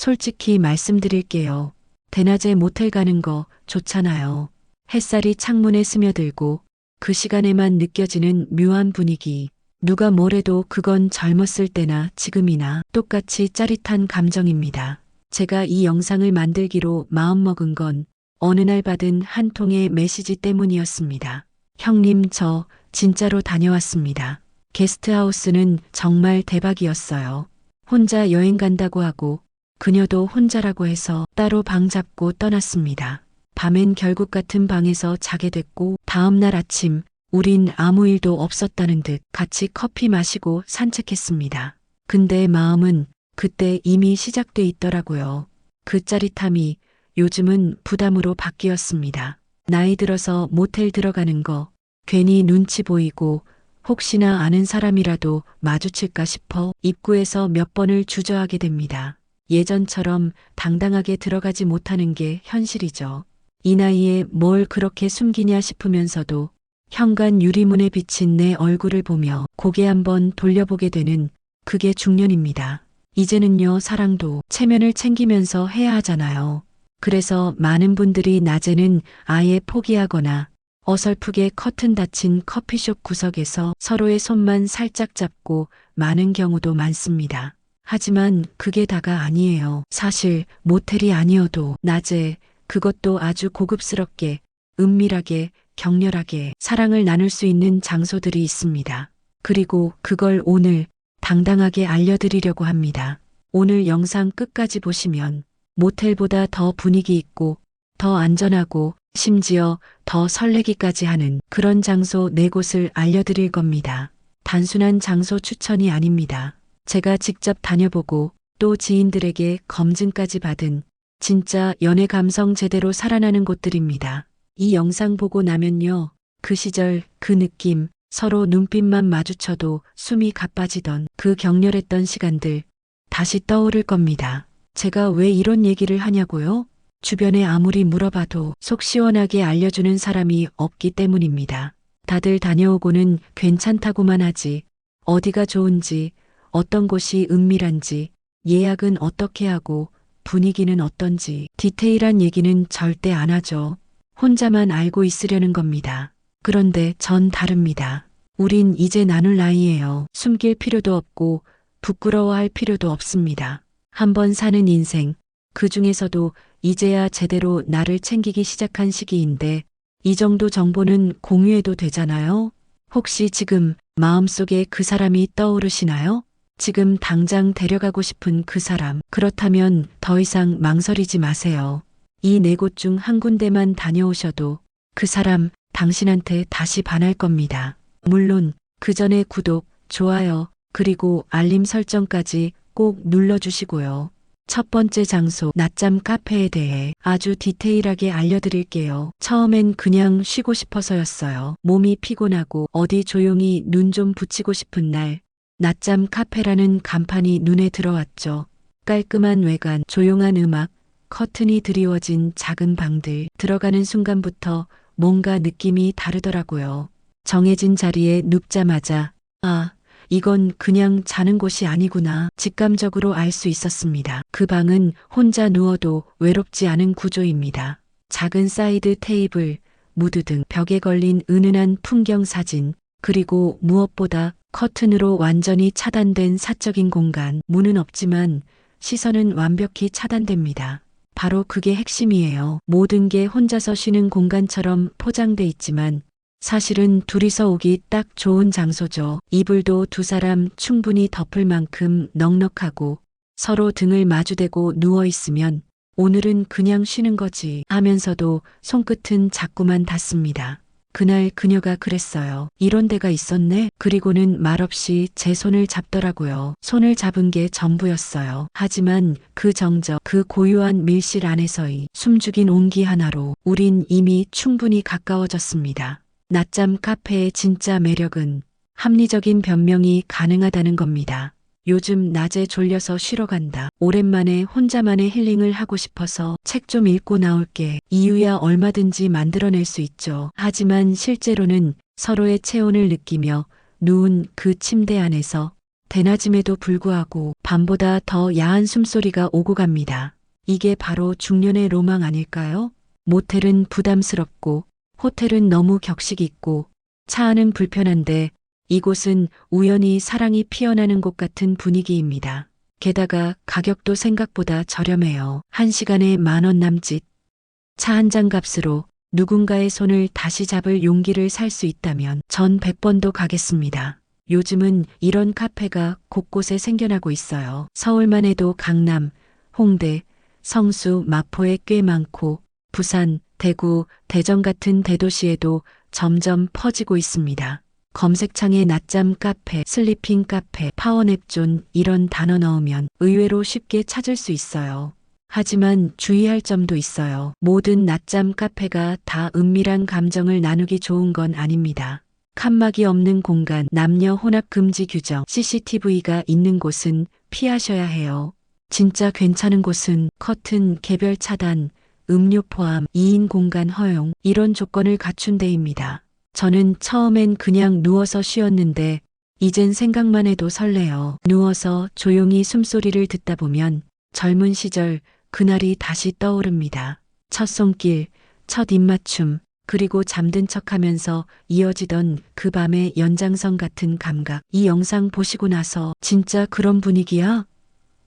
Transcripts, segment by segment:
솔직히 말씀드릴게요. 대낮에 모텔 가는 거 좋잖아요. 햇살이 창문에 스며들고 그 시간에만 느껴지는 묘한 분위기. 누가 뭐래도 그건 젊었을 때나 지금이나 똑같이 짜릿한 감정입니다. 제가 이 영상을 만들기로 마음먹은 건 어느 날 받은 한 통의 메시지 때문이었습니다. 형님, 저 진짜로 다녀왔습니다. 게스트하우스는 정말 대박이었어요. 혼자 여행 간다고 하고 그녀도 혼자라고 해서 따로 방 잡고 떠났습니다. 밤엔 결국 같은 방에서 자게 됐고 다음날 아침 우린 아무 일도 없었다는 듯 같이 커피 마시고 산책했습니다. 근데 마음은 그때 이미 시작돼 있더라고요. 그 짜릿함이 요즘은 부담으로 바뀌었습니다. 나이 들어서 모텔 들어가는 거 괜히 눈치 보이고 혹시나 아는 사람이라도 마주칠까 싶어 입구에서 몇 번을 주저하게 됩니다. 예전처럼 당당하게 들어가지 못하는 게 현실이죠. 이 나이에 뭘 그렇게 숨기냐 싶으면서도 현관 유리문에 비친 내 얼굴을 보며 고개 한번 돌려보게 되는 그게 중년입니다. 이제는요, 사랑도 체면을 챙기면서 해야 하잖아요. 그래서 많은 분들이 낮에는 아예 포기하거나 어설프게 커튼 닫힌 커피숍 구석에서 서로의 손만 살짝 잡고 많은 경우도 많습니다. 하지만 그게 다가 아니에요. 사실 모텔이 아니어도 낮에 그것도 아주 고급스럽게 은밀하게 격렬하게 사랑을 나눌 수 있는 장소들이 있습니다. 그리고 그걸 오늘 당당하게 알려드리려고 합니다. 오늘 영상 끝까지 보시면 모텔보다 더 분위기 있고 더 안전하고 심지어 더 설레기까지 하는 그런 장소 네 곳을 알려드릴 겁니다. 단순한 장소 추천이 아닙니다. 제가 직접 다녀보고 또 지인들에게 검증까지 받은 진짜 연애 감성 제대로 살아나는 곳들입니다. 이 영상 보고 나면요. 그 시절, 그 느낌, 서로 눈빛만 마주쳐도 숨이 가빠지던 그 격렬했던 시간들 다시 떠오를 겁니다. 제가 왜 이런 얘기를 하냐고요? 주변에 아무리 물어봐도 속 시원하게 알려주는 사람이 없기 때문입니다. 다들 다녀오고는 괜찮다고만 하지, 어디가 좋은지, 어떤 곳이 은밀한지, 예약은 어떻게 하고, 분위기는 어떤지, 디테일한 얘기는 절대 안 하죠. 혼자만 알고 있으려는 겁니다. 그런데 전 다릅니다. 우린 이제 나눌 나이예요. 숨길 필요도 없고 부끄러워할 필요도 없습니다. 한번 사는 인생, 그 중에서도 이제야 제대로 나를 챙기기 시작한 시기인데 이 정도 정보는 공유해도 되잖아요? 혹시 지금 마음속에 그 사람이 떠오르시나요? 지금 당장 데려가고 싶은 그 사람. 그렇다면 더 이상 망설이지 마세요. 이 네 곳 중 한 군데만 다녀오셔도 그 사람 당신한테 다시 반할 겁니다. 물론 그 전에 구독, 좋아요, 그리고 알림 설정까지 꼭 눌러주시고요. 첫 번째 장소 낮잠 카페에 대해 아주 디테일하게 알려드릴게요. 처음엔 그냥 쉬고 싶어서였어요. 몸이 피곤하고 어디 조용히 눈 좀 붙이고 싶은 날 낮잠 카페라는 간판이 눈에 들어왔죠. 깔끔한 외관, 조용한 음악, 커튼이 드리워진 작은 방들 들어가는 순간부터 뭔가 느낌이 다르더라고요. 정해진 자리에 눕자마자 아, 이건 그냥 자는 곳이 아니구나 직감적으로 알 수 있었습니다. 그 방은 혼자 누워도 외롭지 않은 구조입니다. 작은 사이드 테이블, 무드 등 벽에 걸린 은은한 풍경 사진, 그리고 무엇보다 커튼으로 완전히 차단된 사적인 공간, 문은 없지만 시선은 완벽히 차단됩니다. 바로 그게 핵심이에요. 모든 게 혼자서 쉬는 공간처럼 포장돼 있지만 사실은 둘이서 오기 딱 좋은 장소죠. 이불도 두 사람 충분히 덮을 만큼 넉넉하고 서로 등을 마주대고 누워 있으면 오늘은 그냥 쉬는 거지 하면서도 손끝은 자꾸만 닿습니다. 그날 그녀가 그랬어요. 이런 데가 있었네? 그리고는 말없이 제 손을 잡더라고요. 손을 잡은 게 전부였어요. 하지만 그 정적, 그 고요한 밀실 안에서의 숨죽인 온기 하나로 우린 이미 충분히 가까워졌습니다. 낮잠 카페의 진짜 매력은 합리적인 변명이 가능하다는 겁니다. 요즘 낮에 졸려서 쉬러 간다. 오랜만에 혼자만의 힐링을 하고 싶어서 책 좀 읽고 나올게. 이유야 얼마든지 만들어낼 수 있죠. 하지만 실제로는 서로의 체온을 느끼며 누운 그 침대 안에서 대낮임에도 불구하고 밤보다 더 야한 숨소리가 오고 갑니다. 이게 바로 중년의 로망 아닐까요? 모텔은 부담스럽고 호텔은 너무 격식 있고 차 안은 불편한데 이곳은 우연히 사랑이 피어나는 곳 같은 분위기입니다. 게다가 가격도 생각보다 저렴해요. 한 시간에 만 원 남짓. 차 한 잔 값으로 누군가의 손을 다시 잡을 용기를 살 수 있다면 전 100번도 가겠습니다. 요즘은 이런 카페가 곳곳에 생겨나고 있어요. 서울만 해도 강남, 홍대, 성수, 마포에 꽤 많고 부산, 대구, 대전 같은 대도시에도 점점 퍼지고 있습니다. 검색창에 낮잠 카페, 슬리핑 카페, 파워냅존 이런 단어 넣으면 의외로 쉽게 찾을 수 있어요. 하지만 주의할 점도 있어요. 모든 낮잠 카페가 다 은밀한 감정을 나누기 좋은 건 아닙니다. 칸막이 없는 공간, 남녀 혼합 금지 규정, CCTV가 있는 곳은 피하셔야 해요. 진짜 괜찮은 곳은 커튼, 개별 차단, 음료 포함, 2인 공간 허용, 이런 조건을 갖춘 데입니다. 저는 처음엔 그냥 누워서 쉬었는데, 이젠 생각만 해도 설레요. 누워서 조용히 숨소리를 듣다 보면 젊은 시절 그날이 다시 떠오릅니다. 첫 손길, 첫 입맞춤, 그리고 잠든 척 하면서 이어지던 그 밤의 연장선 같은 감각. 이 영상 보시고 나서 진짜 그런 분위기야?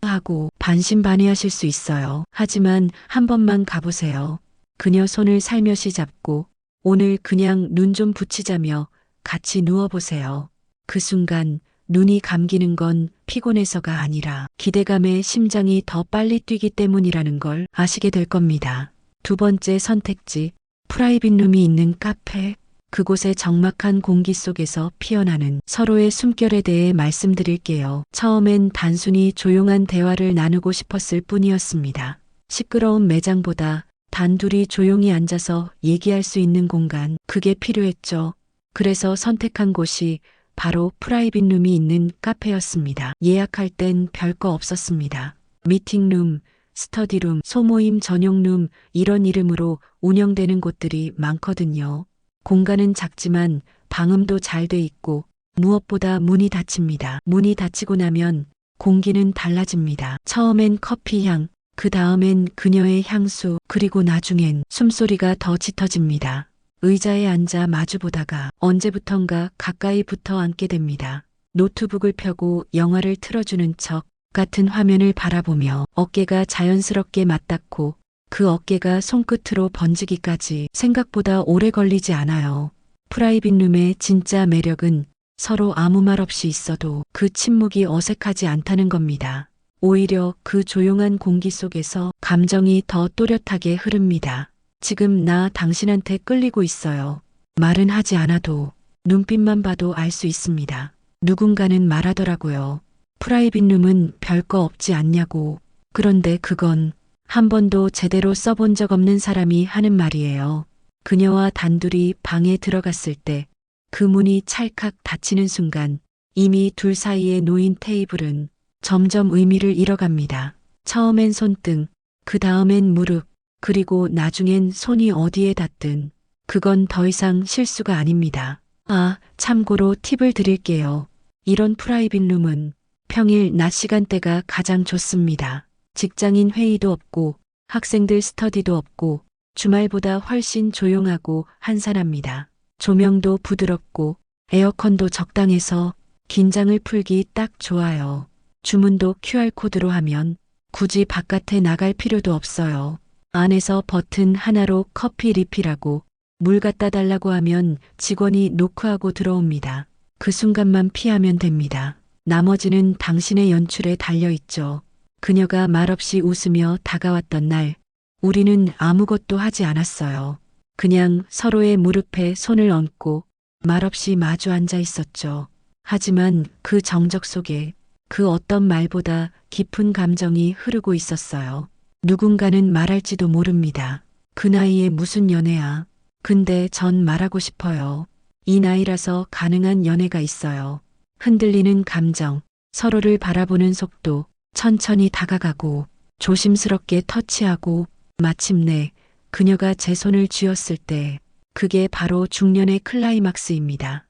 하고 반신반의하실 수 있어요. 하지만 한 번만 가보세요. 그녀 손을 살며시 잡고 오늘 그냥 눈 좀 붙이자며 같이 누워보세요. 그 순간 눈이 감기는 건 피곤해서가 아니라 기대감에 심장이 더 빨리 뛰기 때문이라는 걸 아시게 될 겁니다. 두 번째 선택지, 프라이빗 룸이 있는 카페. 그곳의 적막한 공기 속에서 피어나는 서로의 숨결에 대해 말씀드릴게요. 처음엔 단순히 조용한 대화를 나누고 싶었을 뿐이었습니다. 시끄러운 매장보다 단둘이 조용히 앉아서 얘기할 수 있는 공간, 그게 필요했죠. 그래서 선택한 곳이 바로 프라이빗 룸이 있는 카페였습니다. 예약할 땐 별거 없었습니다. 미팅룸, 스터디룸, 소모임 전용룸 이런 이름으로 운영되는 곳들이 많거든요. 공간은 작지만 방음도 잘 돼 있고 무엇보다 문이 닫힙니다. 문이 닫히고 나면 공기는 달라집니다. 처음엔 커피 향, 그 다음엔 그녀의 향수, 그리고 나중엔 숨소리가 더 짙어집니다. 의자에 앉아 마주보다가 언제부턴가 가까이 붙어 앉게 됩니다. 노트북을 펴고 영화를 틀어주는 척 같은 화면을 바라보며 어깨가 자연스럽게 맞닿고 그 어깨가 손끝으로 번지기까지 생각보다 오래 걸리지 않아요. 프라이빗 룸의 진짜 매력은 서로 아무 말 없이 있어도 그 침묵이 어색하지 않다는 겁니다. 오히려 그 조용한 공기 속에서 감정이 더 또렷하게 흐릅니다. 지금 나 당신한테 끌리고 있어요. 말은 하지 않아도 눈빛만 봐도 알 수 있습니다. 누군가는 말하더라고요. 프라이빗 룸은 별거 없지 않냐고. 그런데 그건 한 번도 제대로 써본 적 없는 사람이 하는 말이에요. 그녀와 단둘이 방에 들어갔을 때 그 문이 찰칵 닫히는 순간 이미 둘 사이에 놓인 테이블은 점점 의미를 잃어갑니다. 처음엔 손등, 그 다음엔 무릎, 그리고 나중엔 손이 어디에 닿든 그건 더 이상 실수가 아닙니다. 아, 참고로 팁을 드릴게요. 이런 프라이빗 룸은 평일 낮 시간대가 가장 좋습니다. 직장인 회의도 없고 학생들 스터디도 없고 주말보다 훨씬 조용하고 한산합니다. 조명도 부드럽고 에어컨도 적당해서 긴장을 풀기 딱 좋아요. 주문도 QR코드로 하면 굳이 바깥에 나갈 필요도 없어요. 안에서 버튼 하나로 커피 리필하고 물 갖다 달라고 하면 직원이 노크하고 들어옵니다. 그 순간만 피하면 됩니다. 나머지는 당신의 연출에 달려있죠. 그녀가 말없이 웃으며 다가왔던 날, 우리는 아무것도 하지 않았어요. 그냥 서로의 무릎에 손을 얹고 말없이 마주 앉아 있었죠. 하지만 그 정적 속에 그 어떤 말보다 깊은 감정이 흐르고 있었어요. 누군가는 말할지도 모릅니다. 그 나이에 무슨 연애야. 근데 전 말하고 싶어요. 이 나이라서 가능한 연애가 있어요. 흔들리는 감정, 서로를 바라보는 속도, 천천히 다가가고 조심스럽게 터치하고 마침내 그녀가 제 손을 쥐었을 때 그게 바로 중년의 클라이막스입니다.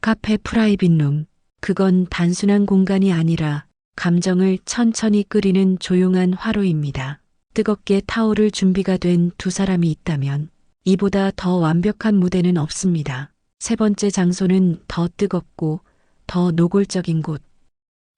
카페 프라이빗 룸. 그건 단순한 공간이 아니라 감정을 천천히 끓이는 조용한 화로입니다. 뜨겁게 타오를 준비가 된 두 사람이 있다면 이보다 더 완벽한 무대는 없습니다. 세 번째 장소는 더 뜨겁고 더 노골적인 곳.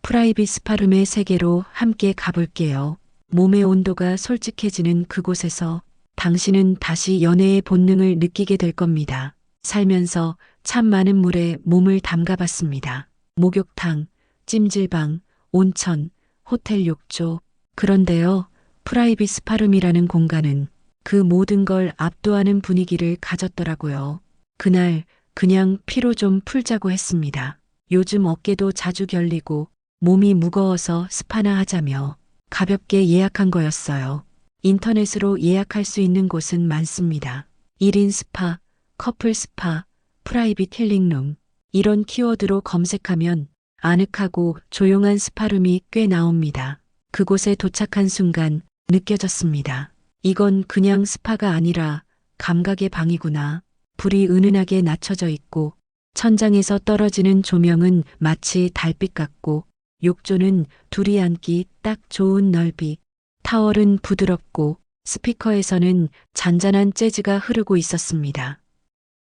프라이빗 파룸의 세계로 함께 가볼게요. 몸의 온도가 솔직해지는 그곳에서 당신은 다시 연애의 본능을 느끼게 될 겁니다. 살면서 참 많은 물에 몸을 담가봤습니다. 목욕탕, 찜질방, 온천, 호텔 욕조. 그런데요, 프라이빗 파룸이라는 공간은 그 모든 걸 압도하는 분위기를 가졌더라고요. 그날 그냥 피로 좀 풀자고 했습니다. 요즘 어깨도 자주 결리고 몸이 무거워서 스파나 하자며 가볍게 예약한 거였어요. 인터넷으로 예약할 수 있는 곳은 많습니다. 1인 스파, 커플 스파, 프라이빗 힐링룸. 이런 키워드로 검색하면 아늑하고 조용한 스파룸이 꽤 나옵니다. 그곳에 도착한 순간 느껴졌습니다. 이건 그냥 스파가 아니라 감각의 방이구나. 불이 은은하게 낮춰져 있고 천장에서 떨어지는 조명은 마치 달빛 같고 욕조는 둘이 앉기 딱 좋은 넓이. 타월은 부드럽고 스피커에서는 잔잔한 재즈가 흐르고 있었습니다.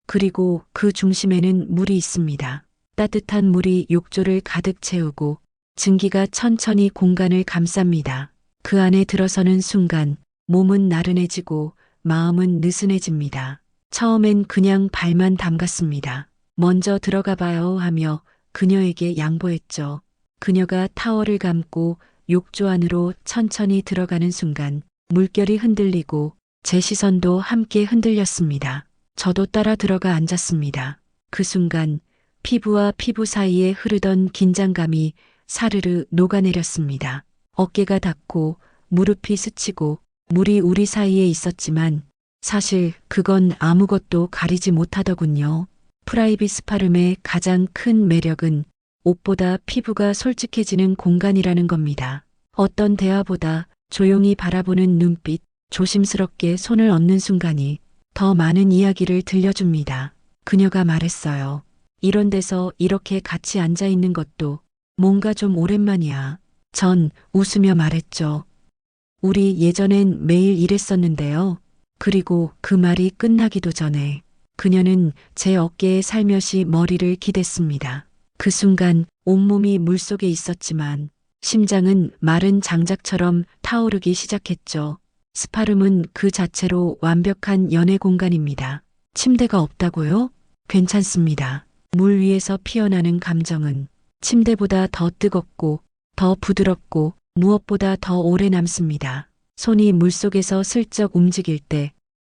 그리고 그 중심에는 물이 있습니다. 따뜻한 물이 욕조를 가득 채우고 증기가 천천히 공간을 감쌉니다. 그 안에 들어서는 순간 몸은 나른해지고 마음은 느슨해집니다. 처음엔 그냥 발만 담갔습니다. 먼저 들어가 봐요 하며 그녀에게 양보했죠. 그녀가 타월을 감고 욕조 안으로 천천히 들어가는 순간 물결이 흔들리고 제 시선도 함께 흔들렸습니다. 저도 따라 들어가 앉았습니다. 그 순간 피부와 피부 사이에 흐르던 긴장감이 사르르 녹아내렸습니다. 어깨가 닿고 무릎이 스치고 물이 우리 사이에 있었지만 사실 그건 아무것도 가리지 못하더군요. 프라이빗 스파룸의 가장 큰 매력은 옷보다 피부가 솔직해지는 공간이라는 겁니다. 어떤 대화보다 조용히 바라보는 눈빛, 조심스럽게 손을 얹는 순간이 더 많은 이야기를 들려줍니다. 그녀가 말했어요. 이런 데서 이렇게 같이 앉아 있는 것도 뭔가 좀 오랜만이야. 전 웃으며 말했죠. 우리 예전엔 매일 일했었는데요. 그리고 그 말이 끝나기도 전에 그녀는 제 어깨에 살며시 머리를 기댔습니다. 그 순간 온몸이 물속에 있었지만 심장은 마른 장작처럼 타오르기 시작했죠. 스파룸은 그 자체로 완벽한 연애 공간입니다. 침대가 없다고요? 괜찮습니다. 물 위에서 피어나는 감정은 침대보다 더 뜨겁고 더 부드럽고 무엇보다 더 오래 남습니다. 손이 물속에서 슬쩍 움직일 때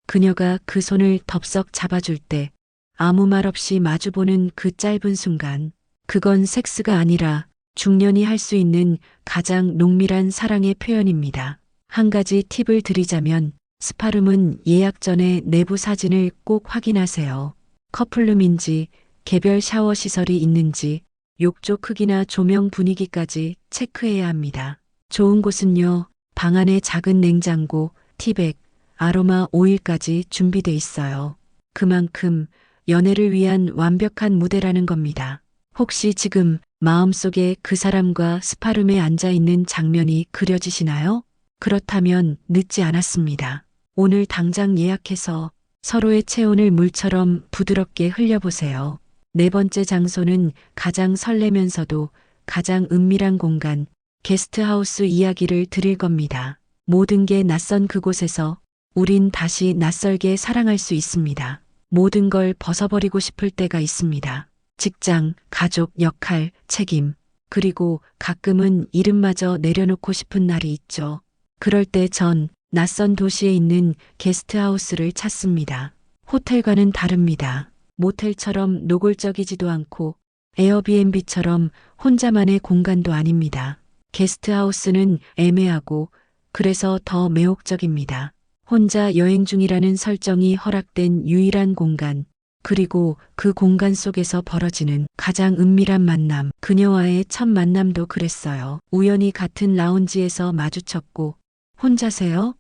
그녀가 그 손을 덥석 잡아줄 때 아무 말 없이 마주보는 그 짧은 순간 그건 섹스가 아니라 중년이 할 수 있는 가장 농밀한 사랑의 표현입니다. 한 가지 팁을 드리자면 스파룸은 예약 전에 내부 사진을 꼭 확인하세요. 커플룸인지 개별 샤워 시설이 있는지 욕조 크기나 조명 분위기까지 체크해야 합니다. 좋은 곳은요, 방 안에 작은 냉장고, 티백, 아로마 오일까지 준비돼 있어요. 그만큼 연애를 위한 완벽한 무대라는 겁니다. 혹시 지금 마음속에 그 사람과 스파룸에 앉아 있는 장면이 그려지시나요? 그렇다면 늦지 않았습니다. 오늘 당장 예약해서 서로의 체온을 물처럼 부드럽게 흘려보세요. 네 번째 장소는 가장 설레면서도 가장 은밀한 공간, 게스트하우스 이야기를 드릴 겁니다. 모든 게 낯선 그곳에서 우린 다시 낯설게 사랑할 수 있습니다. 모든 걸 벗어버리고 싶을 때가 있습니다. 직장, 가족, 역할, 책임, 그리고 가끔은 이름마저 내려놓고 싶은 날이 있죠. 그럴 때 전 낯선 도시에 있는 게스트하우스를 찾습니다. 호텔과는 다릅니다. 모텔처럼 노골적이지도 않고 에어비앤비처럼 혼자만의 공간도 아닙니다. 게스트하우스는 애매하고 그래서 더 매혹적입니다. 혼자 여행 중이라는 설정이 허락된 유일한 공간, 그리고 그 공간 속에서 벌어지는 가장 은밀한 만남, 그녀와의 첫 만남도 그랬어요. 우연히 같은 라운지에서 마주쳤고, 혼자세요?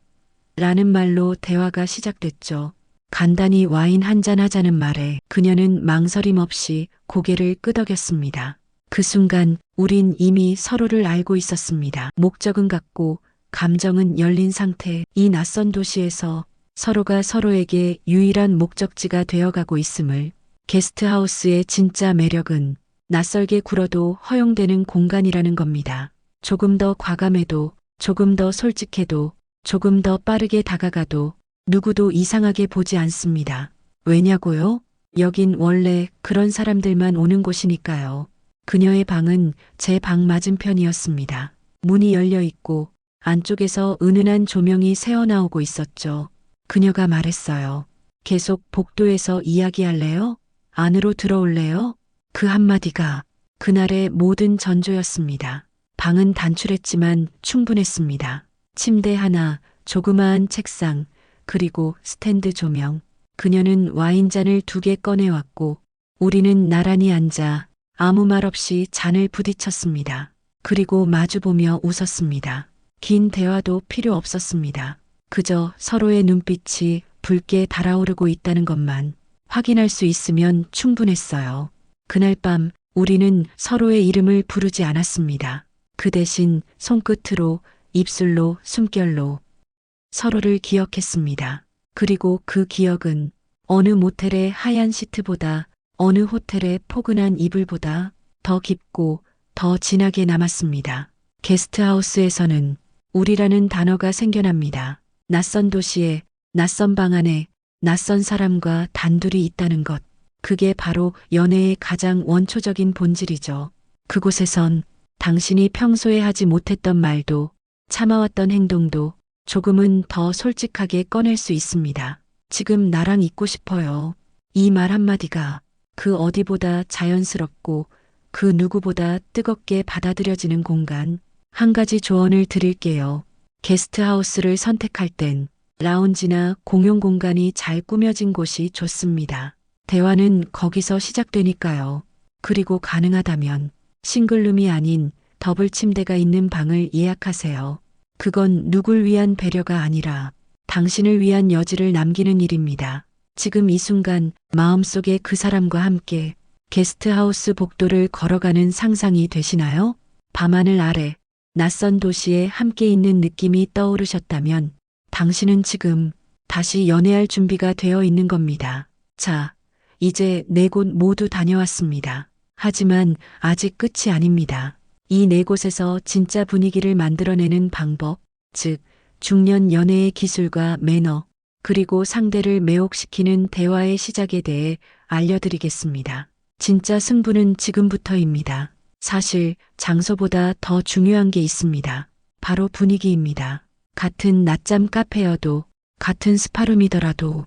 라는 말로 대화가 시작됐죠. 간단히 와인 한잔 하자는 말에 그녀는 망설임 없이 고개를 끄덕였습니다. 그 순간 우린 이미 서로를 알고 있었습니다. 목적은 같고 감정은 열린 상태. 이 낯선 도시에서 서로가 서로에게 유일한 목적지가 되어가고 있음을 게스트하우스의 진짜 매력은 낯설게 굴어도 허용되는 공간이라는 겁니다. 조금 더 과감해도 조금 더 솔직해도 조금 더 빠르게 다가가도 누구도 이상하게 보지 않습니다. 왜냐고요? 여긴 원래 그런 사람들만 오는 곳이니까요. 그녀의 방은 제 방 맞은편이었습니다. 문이 열려 있고 안쪽에서 은은한 조명이 새어나오고 있었죠. 그녀가 말했어요. 계속 복도에서 이야기할래요? 안으로 들어올래요? 그 한마디가 그날의 모든 전조였습니다. 방은 단출했지만 충분했습니다. 침대 하나, 조그마한 책상, 그리고 스탠드 조명. 그녀는 와인잔을 두 개 꺼내왔고, 우리는 나란히 앉아 아무 말 없이 잔을 부딪혔습니다. 그리고 마주보며 웃었습니다. 긴 대화도 필요 없었습니다. 그저 서로의 눈빛이 붉게 달아오르고 있다는 것만 확인할 수 있으면 충분했어요. 그날 밤 우리는 서로의 이름을 부르지 않았습니다. 그 대신 손끝으로, 입술로, 숨결로 서로를 기억했습니다. 그리고 그 기억은 어느 모텔의 하얀 시트보다 어느 호텔의 포근한 이불보다 더 깊고 더 진하게 남았습니다. 게스트하우스에서는 우리라는 단어가 생겨납니다. 낯선 도시에, 낯선 방 안에, 낯선 사람과 단둘이 있다는 것. 그게 바로 연애의 가장 원초적인 본질이죠. 그곳에선 당신이 평소에 하지 못했던 말도, 참아왔던 행동도 조금은 더 솔직하게 꺼낼 수 있습니다. 지금 나랑 있고 싶어요. 이 말 한마디가 그 어디보다 자연스럽고 그 누구보다 뜨겁게 받아들여지는 공간. 한 가지 조언을 드릴게요. 게스트하우스를 선택할 땐 라운지나 공용 공간이 잘 꾸며진 곳이 좋습니다. 대화는 거기서 시작되니까요. 그리고 가능하다면 싱글룸이 아닌 더블 침대가 있는 방을 예약하세요. 그건 누굴 위한 배려가 아니라 당신을 위한 여지를 남기는 일입니다. 지금 이 순간 마음속에 그 사람과 함께 게스트하우스 복도를 걸어가는 상상이 되시나요? 밤하늘 아래 낯선 도시에 함께 있는 느낌이 떠오르셨다면 당신은 지금 다시 연애할 준비가 되어 있는 겁니다. 자, 이제 네 곳 모두 다녀왔습니다. 하지만 아직 끝이 아닙니다. 이 네 곳에서 진짜 분위기를 만들어내는 방법, 즉, 중년 연애의 기술과 매너, 그리고 상대를 매혹시키는 대화의 시작에 대해 알려드리겠습니다. 진짜 승부는 지금부터입니다. 사실 장소보다 더 중요한 게 있습니다. 바로 분위기입니다. 같은 낮잠 카페여도 같은 스파룸이더라도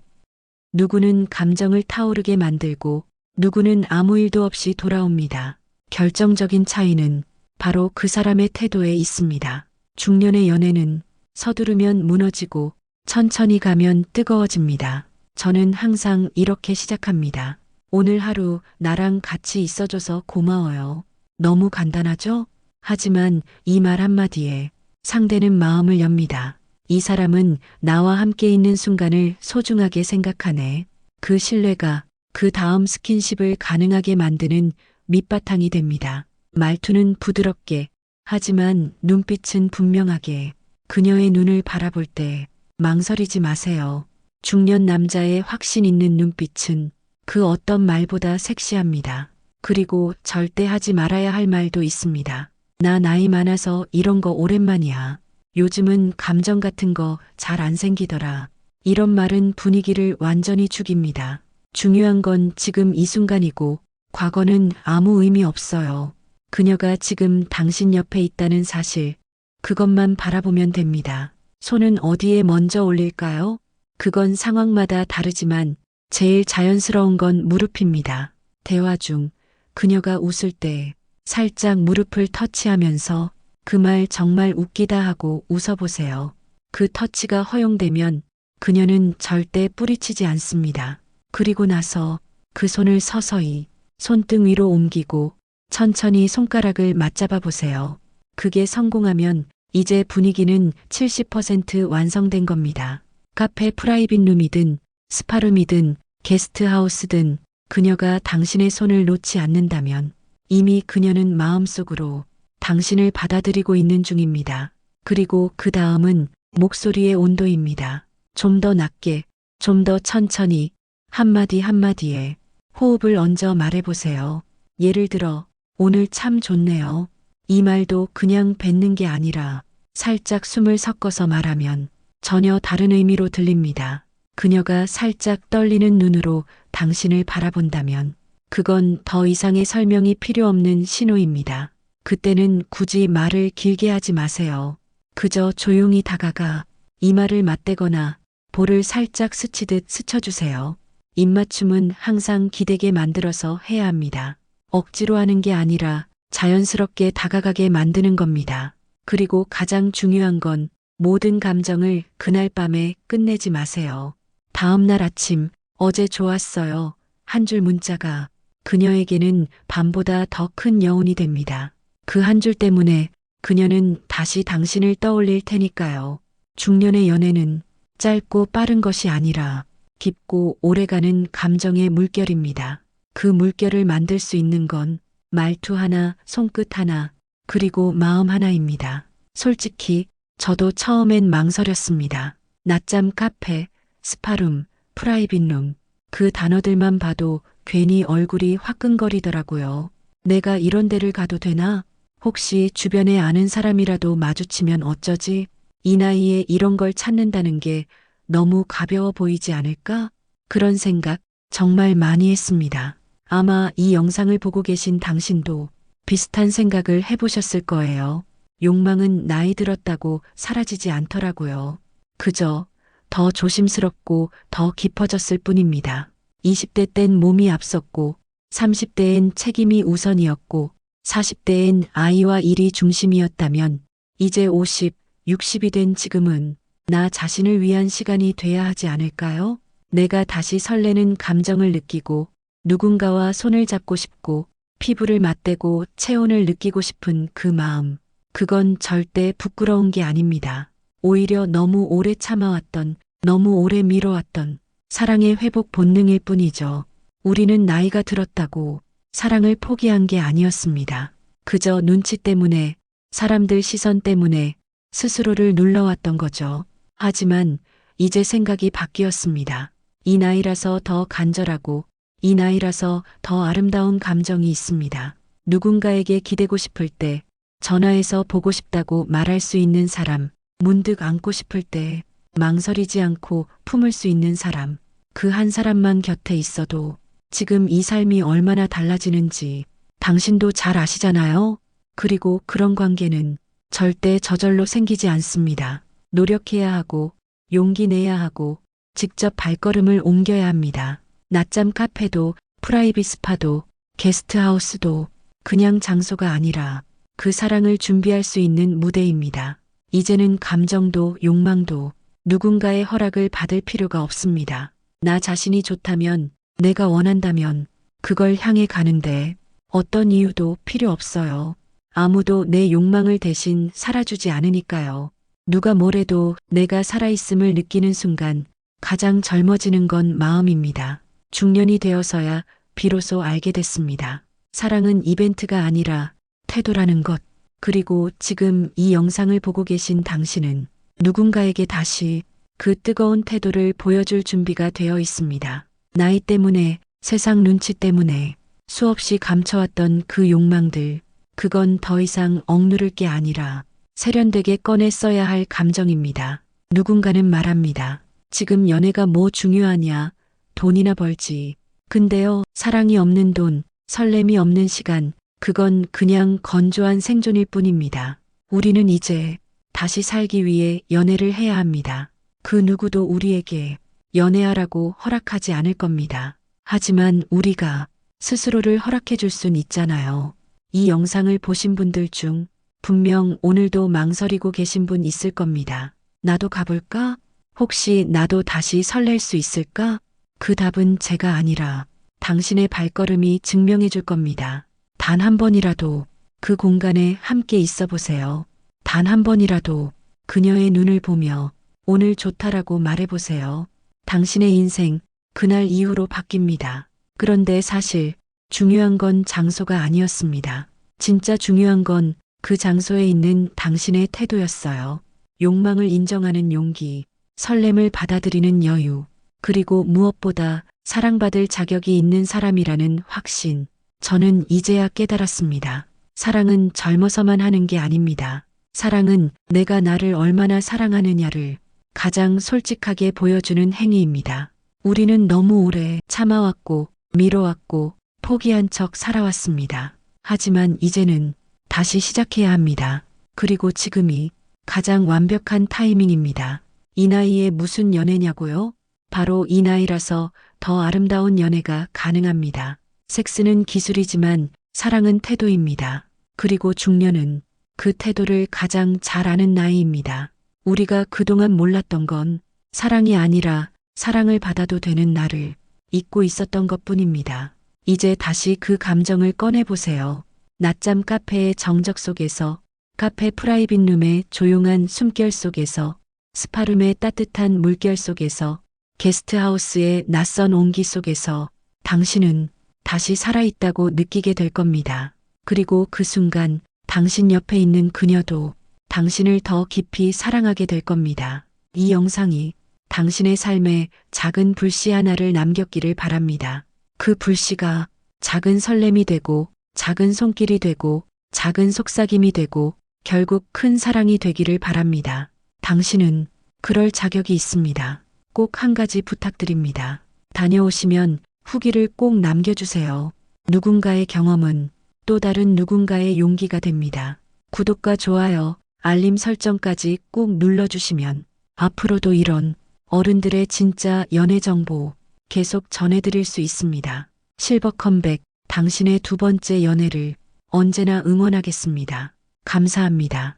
누구는 감정을 타오르게 만들고 누구는 아무 일도 없이 돌아옵니다. 결정적인 차이는 바로 그 사람의 태도에 있습니다. 중년의 연애는 서두르면 무너지고 천천히 가면 뜨거워집니다. 저는 항상 이렇게 시작합니다. 오늘 하루 나랑 같이 있어줘서 고마워요. 너무 간단하죠? 하지만 이 말 한마디에 상대는 마음을 엽니다. 이 사람은 나와 함께 있는 순간을 소중하게 생각하네. 그 신뢰가 그 다음 스킨십을 가능하게 만드는 밑바탕이 됩니다. 말투는 부드럽게, 하지만 눈빛은 분명하게 그녀의 눈을 바라볼 때 망설이지 마세요. 중년 남자의 확신 있는 눈빛은 그 어떤 말보다 섹시합니다. 그리고 절대 하지 말아야 할 말도 있습니다. 나 나이 많아서 이런 거 오랜만이야. 요즘은 감정 같은 거 잘 안 생기더라. 이런 말은 분위기를 완전히 죽입니다. 중요한 건 지금 이 순간이고 과거는 아무 의미 없어요. 그녀가 지금 당신 옆에 있다는 사실, 그것만 바라보면 됩니다. 손은 어디에 먼저 올릴까요? 그건 상황마다 다르지만 제일 자연스러운 건 무릎입니다. 대화 중 그녀가 웃을 때 살짝 무릎을 터치하면서 그 말 정말 웃기다 하고 웃어보세요. 그 터치가 허용되면 그녀는 절대 뿌리치지 않습니다. 그리고 나서 그 손을 서서히 손등 위로 옮기고 천천히 손가락을 맞잡아 보세요. 그게 성공하면 이제 분위기는 70% 완성된 겁니다. 카페 프라이빗 룸이든 스파룸이든 게스트하우스든 그녀가 당신의 손을 놓지 않는다면 이미 그녀는 마음속으로 당신을 받아들이고 있는 중입니다. 그리고 그 다음은 목소리의 온도입니다. 좀 더 낮게, 좀 더 천천히, 한마디 한마디에 호흡을 얹어 말해보세요. 예를 들어, 오늘 참 좋네요. 이 말도 그냥 뱉는 게 아니라 살짝 숨을 섞어서 말하면 전혀 다른 의미로 들립니다. 그녀가 살짝 떨리는 눈으로 당신을 바라본다면 그건 더 이상의 설명이 필요 없는 신호입니다. 그때는 굳이 말을 길게 하지 마세요. 그저 조용히 다가가 이마를 맞대거나 볼을 살짝 스치듯 스쳐주세요. 입맞춤은 항상 기대게 만들어서 해야 합니다. 억지로 하는 게 아니라 자연스럽게 다가가게 만드는 겁니다. 그리고 가장 중요한 건 모든 감정을 그날 밤에 끝내지 마세요. 다음 날 아침, 어제 좋았어요. 한 줄 문자가 그녀에게는 밤보다 더 큰 여운이 됩니다. 그 한 줄 때문에 그녀는 다시 당신을 떠올릴 테니까요. 중년의 연애는 짧고 빠른 것이 아니라 깊고 오래가는 감정의 물결입니다. 그 물결을 만들 수 있는 건 말투 하나, 손끝 하나, 그리고 마음 하나입니다. 솔직히 저도 처음엔 망설였습니다. 낮잠 카페, 스파룸, 프라이빗룸, 그 단어들만 봐도 괜히 얼굴이 화끈거리더라고요. 내가 이런 데를 가도 되나? 혹시 주변에 아는 사람이라도 마주치면 어쩌지? 이 나이에 이런 걸 찾는다는 게 너무 가벼워 보이지 않을까? 그런 생각 정말 많이 했습니다. 아마 이 영상을 보고 계신 당신도 비슷한 생각을 해보셨을 거예요. 욕망은 나이 들었다고 사라지지 않더라고요. 그저 더 조심스럽고 더 깊어졌을 뿐입니다. 20대 땐 몸이 앞섰고, 30대엔 책임이 우선이었고, 40대엔 아이와 일이 중심이었다면, 이제 50, 60이 된 지금은 나 자신을 위한 시간이 돼야 하지 않을까요? 내가 다시 설레는 감정을 느끼고, 누군가와 손을 잡고 싶고, 피부를 맞대고 체온을 느끼고 싶은 그 마음. 그건 절대 부끄러운 게 아닙니다. 오히려 너무 오래 참아왔던, 너무 오래 미뤄왔던 사랑의 회복 본능일 뿐이죠. 우리는 나이가 들었다고 사랑을 포기한 게 아니었습니다. 그저 눈치 때문에, 사람들 시선 때문에 스스로를 눌러왔던 거죠. 하지만 이제 생각이 바뀌었습니다. 이 나이라서 더 간절하고 이 나이라서 더 아름다운 감정이 있습니다. 누군가에게 기대고 싶을 때, 전화해서 보고 싶다고 말할 수 있는 사람, 문득 안고 싶을 때, 망설이지 않고 품을 수 있는 사람, 그 한 사람만 곁에 있어도 지금 이 삶이 얼마나 달라지는지 당신도 잘 아시잖아요? 그리고 그런 관계는 절대 저절로 생기지 않습니다. 노력해야 하고, 용기 내야 하고, 직접 발걸음을 옮겨야 합니다. 낮잠 카페도, 프라이빗 스파도, 게스트하우스도 그냥 장소가 아니라 그 사랑을 준비할 수 있는 무대입니다. 이제는 감정도 욕망도 누군가의 허락을 받을 필요가 없습니다. 나 자신이 좋다면, 내가 원한다면, 그걸 향해 가는데 어떤 이유도 필요 없어요. 아무도 내 욕망을 대신 살아주지 않으니까요. 누가 뭐래도 내가 살아있음을 느끼는 순간 가장 젊어지는 건 마음입니다. 중년이 되어서야 비로소 알게 됐습니다. 사랑은 이벤트가 아니라 태도라는 것. 그리고 지금 이 영상을 보고 계신 당신은 누군가에게 다시 그 뜨거운 태도를 보여줄 준비가 되어 있습니다. 나이 때문에, 세상 눈치 때문에 수없이 감춰왔던 그 욕망들, 그건 더 이상 억누를 게 아니라 세련되게 꺼내 써야 할 감정입니다. 누군가는 말합니다. 지금 연애가 뭐 중요하냐, 돈이나 벌지. 근데요, 사랑이 없는 돈, 설렘이 없는 시간, 그건 그냥 건조한 생존일 뿐입니다. 우리는 이제 다시 살기 위해 연애를 해야 합니다. 그 누구도 우리에게 연애하라고 허락하지 않을 겁니다. 하지만 우리가 스스로를 허락해 줄 순 있잖아요. 이 영상을 보신 분들 중 분명 오늘도 망설이고 계신 분 있을 겁니다. 나도 가볼까? 혹시 나도 다시 설렐 수 있을까? 그 답은 제가 아니라 당신의 발걸음이 증명해 줄 겁니다. 단 한 번이라도 그 공간에 함께 있어 보세요. 단 한 번이라도 그녀의 눈을 보며 오늘 좋다라고 말해 보세요. 당신의 인생 그날 이후로 바뀝니다. 그런데 사실 중요한 건 장소가 아니었습니다. 진짜 중요한 건 그 장소에 있는 당신의 태도였어요. 욕망을 인정하는 용기, 설렘을 받아들이는 여유, 그리고 무엇보다 사랑받을 자격이 있는 사람이라는 확신. 저는 이제야 깨달았습니다. 사랑은 젊어서만 하는 게 아닙니다. 사랑은 내가 나를 얼마나 사랑하느냐를 가장 솔직하게 보여주는 행위입니다. 우리는 너무 오래 참아왔고, 미뤄왔고, 포기한 척 살아왔습니다. 하지만 이제는 다시 시작해야 합니다. 그리고 지금이 가장 완벽한 타이밍입니다. 이 나이에 무슨 연애냐고요? 바로 이 나이라서 더 아름다운 연애가 가능합니다. 섹스는 기술이지만 사랑은 태도입니다. 그리고 중년은 그 태도를 가장 잘 아는 나이입니다. 우리가 그동안 몰랐던 건 사랑이 아니라 사랑을 받아도 되는 나를 잊고 있었던 것 뿐입니다. 이제 다시 그 감정을 꺼내보세요. 낮잠 카페의 정적 속에서, 카페 프라이빗 룸의 조용한 숨결 속에서, 스파룸의 따뜻한 물결 속에서, 게스트하우스의 낯선 온기 속에서 당신은 다시 살아있다고 느끼게 될 겁니다. 그리고 그 순간 당신 옆에 있는 그녀도 당신을 더 깊이 사랑하게 될 겁니다. 이 영상이 당신의 삶에 작은 불씨 하나를 남겼기를 바랍니다. 그 불씨가 작은 설렘이 되고 작은 손길이 되고 작은 속삭임이 되고 결국 큰 사랑이 되기를 바랍니다. 당신은 그럴 자격이 있습니다. 꼭 한 가지 부탁드립니다. 다녀오시면 후기를 꼭 남겨주세요. 누군가의 경험은 또 다른 누군가의 용기가 됩니다. 구독과 좋아요, 알림 설정까지 꼭 눌러주시면 앞으로도 이런 어른들의 진짜 연애 정보 계속 전해드릴 수 있습니다. 실버 컴백, 당신의 두 번째 연애를 언제나 응원하겠습니다. 감사합니다.